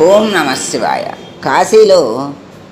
ఓం నమ శివాయ. కాశీలో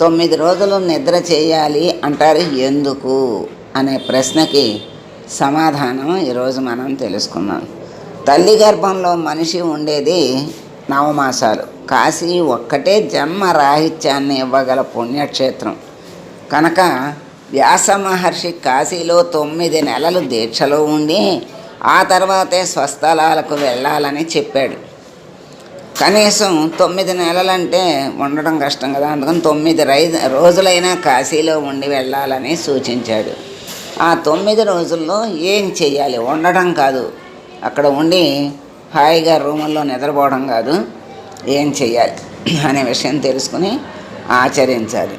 తొమ్మిది రోజులు నిద్ర చేయాలి అంటారు ఎందుకు? అనే ప్రశ్నకి సమాధానం ఈరోజు మనం తెలుసుకుందాం. తల్లి గర్భంలో మనిషి ఉండేది నవమాసాలు. కాశీ ఒక్కటే జన్మ రాహిత్యాన్ని ఇవ్వగల పుణ్యక్షేత్రం. కనుక వ్యాస మహర్షి కాశీలో తొమ్మిది నెలలు దీక్షలో ఉండి ఆ తర్వాతే స్వస్థలాలకు వెళ్ళాలని చెప్పాడు. కనీసం తొమ్మిది నెలలంటే ఉండడం కష్టం కదా. అందుకని తొమ్మిది రై రోజులైనా కాశీలో ఉండి వెళ్ళాలని సూచించాడు. ఆ తొమ్మిది రోజుల్లో ఏం చేయాలి ఉండడం కాదు. అక్కడ ఉండి హాయిగా రూముల్లో నిద్రపోవడం కాదు. ఏం చేయాలి అనే విషయం తెలుసుకుని ఆచరించాలి.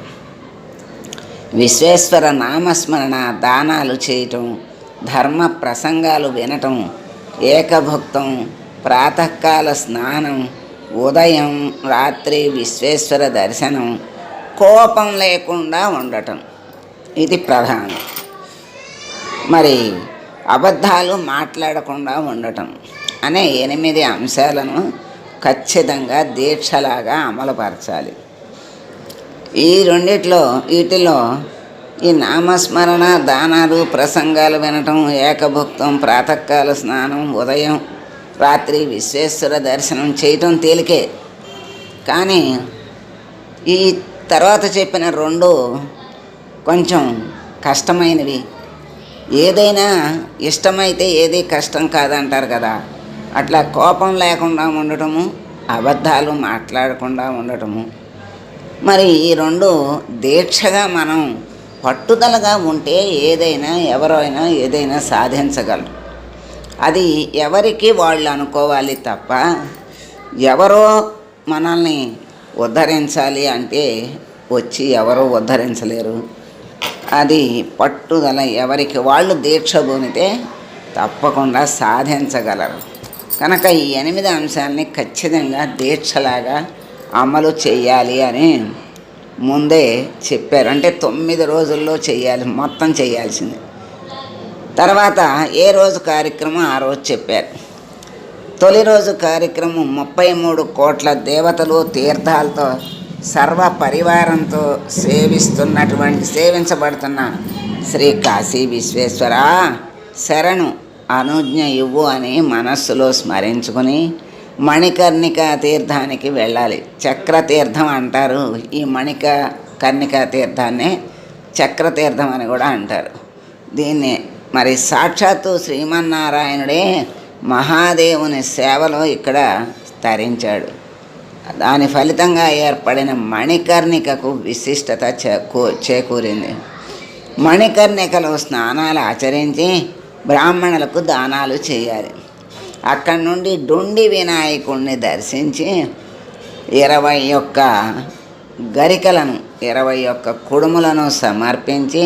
విశ్వేశ్వర నామస్మరణ దానాలు చేయటం ధర్మ ప్రసంగాలు వినటం ఏకభుక్తం ప్రాతకాల స్నానం ఉదయం రాత్రి విశ్వేశ్వర దర్శనం కోపం లేకుండా ఉండటం. ఇది ప్రధానం. మరి అబద్ధాలు మాట్లాడకుండా ఉండటం అనే ఎనిమిది అంశాలను ఖచ్చితంగా దీక్షలాగా అమలుపరచాలి. ఈ రెండిట్లో వీటిలో ఈ నామస్మరణ దానాలు ప్రసంగాలు వినటం ఏకభుక్తం ప్రాతకాల స్నానం ఉదయం రాత్రి విశ్వేశ్వర దర్శనం చేయటం తేలికే. కానీ ఈ తర్వాత చెప్పిన రెండు కొంచెం కష్టమైనవి. ఏదైనా ఇష్టమైతే ఏది కష్టం కాదంటారు కదా. అట్లా కోపం లేకుండా ఉండటము అబద్ధాలు మాట్లాడకుండా ఉండటము. మరి ఈ రెండు దీక్షగా మనం పట్టుదలగా ఉంటే ఏదైనా ఎవరైనా ఏదైనా సాధించగలరు అది ఎవరికి వాళ్ళు అనుకోవాలి తప్ప ఎవరో మనల్ని ఉద్ధరించాలి అంటే వచ్చి ఎవరో ఉద్ధరించలేరు. అది పట్టుదల ఎవరికి వాళ్ళు దీక్ష పొందితే తప్పకుండా సాధించగలరు. కనుక ఈ ఎనిమిది అంశాలని ఖచ్చితంగా దీక్షలాగా అమలు చేయాలి అని ముందే చెప్పారు. అంటే తొమ్మిది రోజుల్లో చేయాలి మొత్తం చేయాల్సింది. తర్వాత ఏ రోజు కార్యక్రమం ఆ రోజు చెప్పారు. తొలి రోజు కార్యక్రమం ముప్పై మూడు కోట్ల దేవతలు తీర్థాలతో సర్వ పరివారంతో సేవిస్తున్నటువంటి సేవించబడుతున్న శ్రీ కాశీ విశ్వేశ్వర శరణు అనుజ్ఞ ఇవ్వు అని మనస్సులో స్మరించుకుని మణికర్ణిక తీర్థానికి వెళ్ళాలి. చక్రతీర్థం అంటారు. ఈ మణిక కర్ణిక తీర్థాన్ని చక్రతీర్థం అని కూడా అంటారు. దీన్ని మరి సాక్షాత్తు శ్రీమన్నారాయణుడే మహాదేవుని సేవలో ఇక్కడ తరించాడు. దాని ఫలితంగా ఏర్పడిన మణికర్ణికకు విశిష్టత చేకూ చేకూరింది. మణికర్ణికలో స్నానాలు ఆచరించి బ్రాహ్మణులకు దానాలు చేయాలి. అక్కడి నుండి డొండి వినాయకుడిని దర్శించి ఇరవై ఒక్క గరికలను ఇరవై ఒక్క కుడుములను సమర్పించి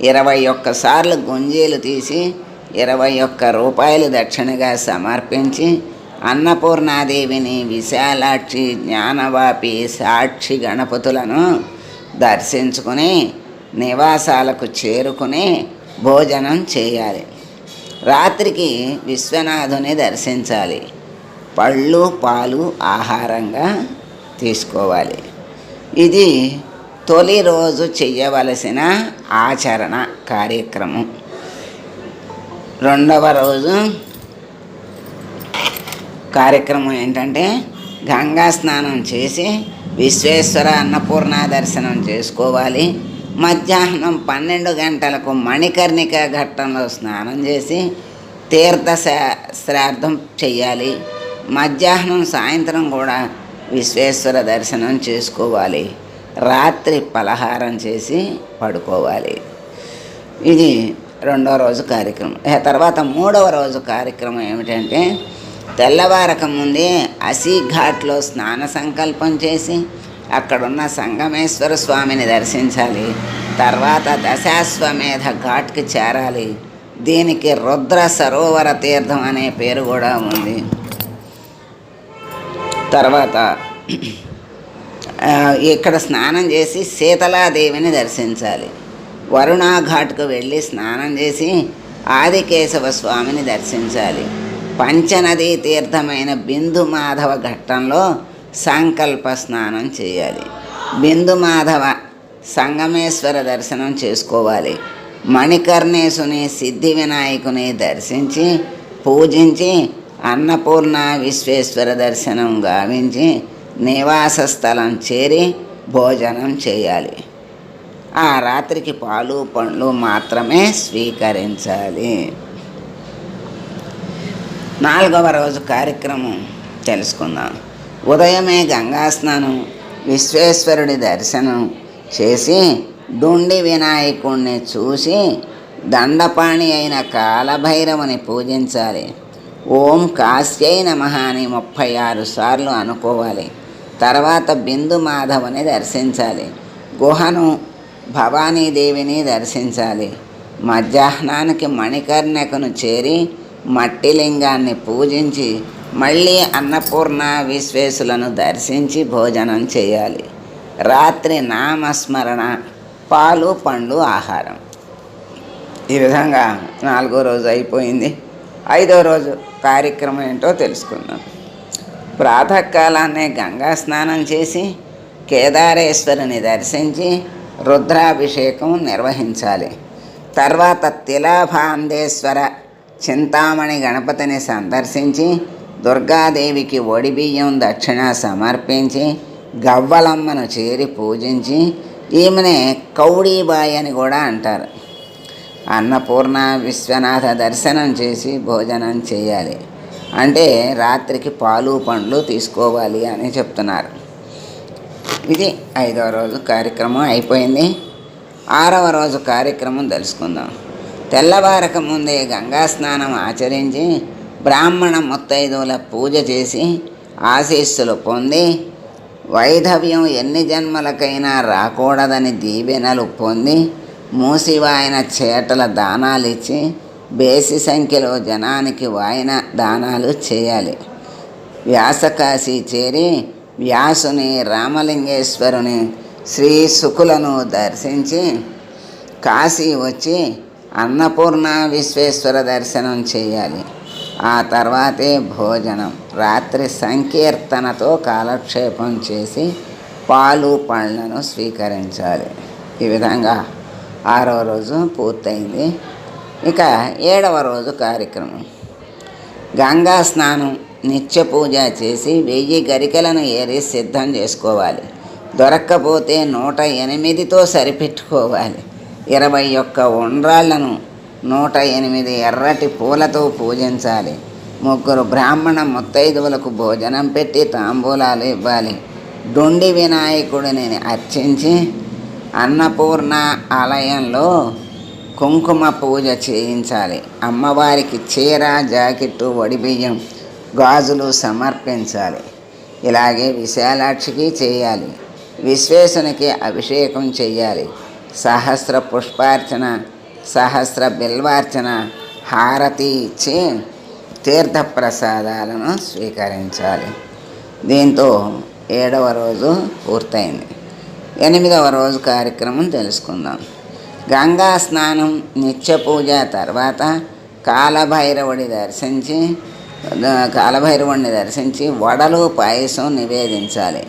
ఇరవై ఒక్కసార్లు గుంజీలు తీసి ఇరవై ఒక్క రూపాయలు దక్షిణగా సమర్పించి అన్నపూర్ణాదేవిని విశాలాక్షి జ్ఞానవాపి సాక్షి గణపతులను దర్శించుకుని నివాసాలకు చేరుకుని భోజనం చేయాలి. రాత్రికి విశ్వనాథుని దర్శించాలి. పళ్ళు పాలు ఆహారంగా తీసుకోవాలి. ఇది తొలి రోజు చేయవలసిన ఆచరణ కార్యక్రమం. రెండవ రోజు కార్యక్రమం ఏంటంటే గంగా స్నానం చేసి విశ్వేశ్వర అన్నపూర్ణ దర్శనం చేసుకోవాలి. మధ్యాహ్నం పన్నెండు గంటలకు మణికర్ణిక ఘట్టంలో స్నానం చేసి తీర్థ శా- శ్రాద్ధం చేయాలి మధ్యాహ్నం సాయంత్రం కూడా విశ్వేశ్వర దర్శనం చేసుకోవాలి. రాత్రి పలహారం చేసి పడుకోవాలి. ఇది రెండో రోజు కార్యక్రమం. తర్వాత మూడవ రోజు కార్యక్రమం ఏమిటంటే తెల్లవారక ముందే అసీ ఘాట్లో స్నాన సంకల్పం చేసి అక్కడున్న సంగమేశ్వర స్వామిని దర్శించాలి. తర్వాత దశాశ్వమేధ ఘాట్కి చేరాలి. దీనికి రుద్ర సరోవర తీర్థం అనే పేరు కూడా ఉంది. తర్వాత ఇక్కడ స్నానం చేసి శీతలాదేవిని దర్శించాలి. వరుణాఘాట్కు వెళ్ళి స్నానం చేసి ఆదికేశవ స్వామిని దర్శించాలి. పంచనదీ తీర్థమైన బిందు మాధవ ఘట్టంలో సంకల్ప స్నానం చేయాలి. బిందు మాధవ సంగమేశ్వర దర్శనం చేసుకోవాలి. మణికర్ణేశుని సిద్ధి వినాయకుని దర్శించి పూజించి అన్నపూర్ణ విశ్వేశ్వర దర్శనం గావించి నివాస స్థలం చేరి భోజనం చేయాలి. ఆ రాత్రికి పాలు పండ్లు మాత్రమే స్వీకరించాలి. నాలుగవ రోజు కార్యక్రమం తెలుసుకుందాం. ఉదయమే గంగా స్నానం విశ్వేశ్వరుడి దర్శనం చేసి డుండి వినాయకుణ్ణి చూసి దండపాణి అయిన కాలభైరవుని పూజించాలి. ఓం కాశ్యై నమః అని ముప్పై ఆరు సార్లు అనుకోవాలి. తర్వాత బిందు మాధవుని దర్శించాలి. గుహను భవానీదేవిని దర్శించాలి. మధ్యాహ్నానికి మణికర్ణికను చేరి మట్టి లింగాన్ని పూజించి మళ్ళీ అన్నపూర్ణ విశ్వేశులను దర్శించి భోజనం చేయాలి. రాత్రి నామస్మరణ పాలు పండ్లు ఆహారం. ఈ విధంగా నాలుగో రోజు అయిపోయింది. ఐదో రోజు కార్యక్రమం ఏంటో తెలుసుకుందాం. ప్రాతకాలాన్నే గంగా స్నానం చేసి కేదారేశ్వరుని దర్శించి రుద్రాభిషేకం నిర్వహించాలి. తర్వాత తిలాభాందేశ్వర చింతామణి గణపతిని సందర్శించి దుర్గాదేవికి ఒడిబియ్యం దక్షిణ సమర్పించి గవ్వలమ్మను చేరి పూజించి ఈమెనే కౌడీబాయి అని కూడా అంటారు. అన్నపూర్ణ విశ్వనాథ దర్శనం చేసి భోజనం చేయాలి. అంటే రాత్రికి పాలు పండ్లు తీసుకోవాలి అని చెప్తున్నారు. ఇది ఐదవ రోజు కార్యక్రమం అయిపోయింది. ఆరవ రోజు కార్యక్రమం తెలుసుకుందాం. తెల్లవారక ముందే గంగా స్నానం ఆచరించి బ్రాహ్మణ ముత్తైదువుల పూజ చేసి ఆశీస్సులు పొంది వైధవ్యం ఎన్ని జన్మలకైనా రాకూడదని దీవెనలు పొంది మూసివాయన చేటల దానాలిచ్చి బేసి సంఖ్యలో జనానికి వాయన దానాలు చేయాలి. వ్యాసకాశి చేరి వ్యాసుని రామలింగేశ్వరుని శ్రీ శుకులను దర్శించి కాశీ వచ్చి అన్నపూర్ణ విశ్వేశ్వర దర్శనం చేయాలి. ఆ తర్వాతే భోజనం. రాత్రి సంకీర్తనతో కాలక్షేపం చేసి పాలు పళ్ళను స్వీకరించాలి. ఈ విధంగా ఆరో రోజు పూర్తయింది. ఇక ఏడవ రోజు కార్యక్రమం. గంగా స్నానం నిత్య పూజ చేసి వెయ్యి గరికలను ఏరి సిద్ధం చేసుకోవాలి. దొరక్కపోతే నూట ఎనిమిదితో సరిపెట్టుకోవాలి. ఇరవై ఒక్క ఉండ్రాళ్ళను నూట ఎనిమిది ఎర్రటి పూలతో పూజించాలి. ముగ్గురు బ్రాహ్మణ ముత్తైదువులకు భోజనం పెట్టి తాంబూలాలు ఇవ్వాలి. డొండి వినాయకుడిని అర్చించి అన్నపూర్ణ ఆలయంలో కుంకుమ పూజ చేయించాలి. అమ్మవారికి చీర జాకెట్టు వడిబియ్యం గాజులు సమర్పించాలి. ఇలాగే విశాలాక్షికి చేయాలి. విశ్వేశునికి అభిషేకం చేయాలి సహస్ర పుష్పార్చన సహస్ర బిల్వార్చన హారతి ఇచ్చి తీర్థప్రసాదాలను స్వీకరించాలి. దీంతో ఏడవ రోజు పూర్తయింది. ఎనిమిదవ రోజు కార్యక్రమం తెలుసుకుందాం. గంగా స్నానం నిత్య పూజ తర్వాత కాలభైరవుడి దర్శించి కాలభైరవుడిని దర్శించి వడలు పాయసం నివేదించాలి.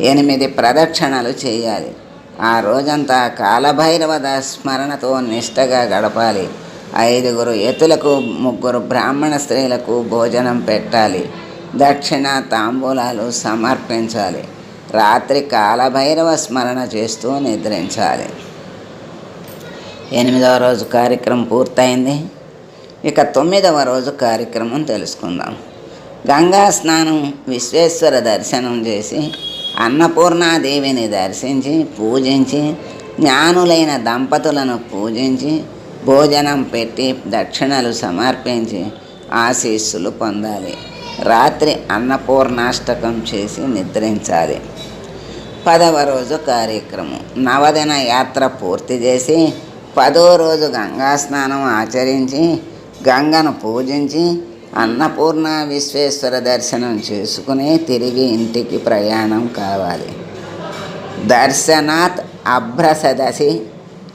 ఎనిమిది ప్రదక్షిణలు చేయాలి. ఆ రోజంతా కాలభైరవ స్మరణతో నిష్టగా గడపాలి. ఐదుగురు ఎతులకు ముగ్గురు బ్రాహ్మణ స్త్రీలకు భోజనం పెట్టాలి. దక్షిణ తాంబూలాలు సమర్పించాలి. రాత్రి కాలభైరవ స్మరణ చేస్తూ నిద్రించాలి. ఎనిమిదవ రోజు కార్యక్రమం పూర్తయింది. ఇక తొమ్మిదవ రోజు కార్యక్రమం తెలుసుకుందాం. గంగా స్నానం విశ్వేశ్వర దర్శనం చేసి అన్నపూర్ణాదేవిని దర్శించి పూజించి జ్ఞానులైన దంపతులను పూజించి భోజనం పెట్టి దక్షిణలు సమర్పించి ఆశీస్సులు పొందాలి. రాత్రి అన్నపూర్ణాష్టకం చేసి నిద్రించాలి. పదవ రోజు కార్యక్రమం. నవదిన యాత్ర పూర్తి చేసి పదో రోజు గంగా స్నానం ఆచరించి గంగను పూజించి అన్నపూర్ణ విశ్వేశ్వర దర్శనం చేసుకుని తిరిగి ఇంటికి ప్రయాణం కావాలి. దర్శనాత్ అభ్రసదసి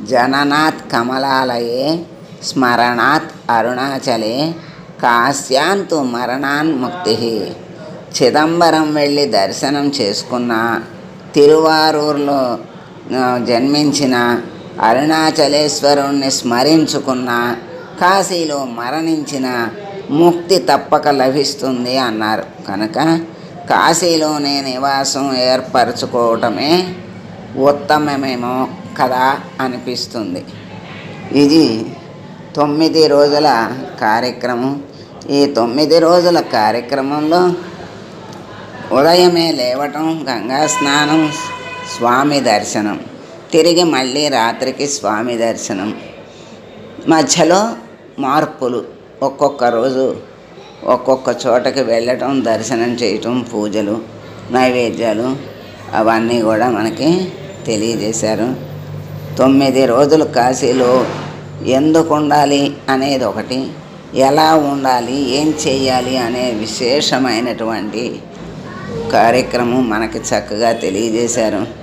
జననాత్ కమలాలయే స్మరణాత్ అరుణాచలే కాశ్యాంతు మరణాన్ ముక్తి. చిదంబరం వెళ్ళి దర్శనం చేసుకున్న తిరువారూరులో జన్మించిన అరుణాచలేశ్వరుణ్ణి స్మరించుకున్న కాశీలో మరణించిన ముక్తి తప్పక లభిస్తుంది అన్నారు. కనుక కాశీలోనే నివాసం ఏర్పరచుకోవటమే ఉత్తమమేమో కదా అనిపిస్తుంది. ఇది తొమ్మిది రోజుల కార్యక్రమం. ఈ తొమ్మిది రోజుల కార్యక్రమంలో ఉదయమే లేవటం గంగా స్నానం స్వామి దర్శనం. తిరిగి మళ్ళీ రాత్రికి స్వామి దర్శనం. మధ్యలో మార్పులు. ఒక్కొక్క రోజు ఒక్కొక్క చోటకి వెళ్ళటం దర్శనం చేయటం పూజలు నైవేద్యాలు అవన్నీ కూడా మనకి తెలియజేశారు. తొమ్మిది రోజులు కాశీలో ఎందుకు ఉండాలి అనేది ఒకటి. ఎలా ఉండాలి ఏం చేయాలి అనే విశేషమైనటువంటి కార్యక్రమం మనకి చక్కగా తెలియజేశారు.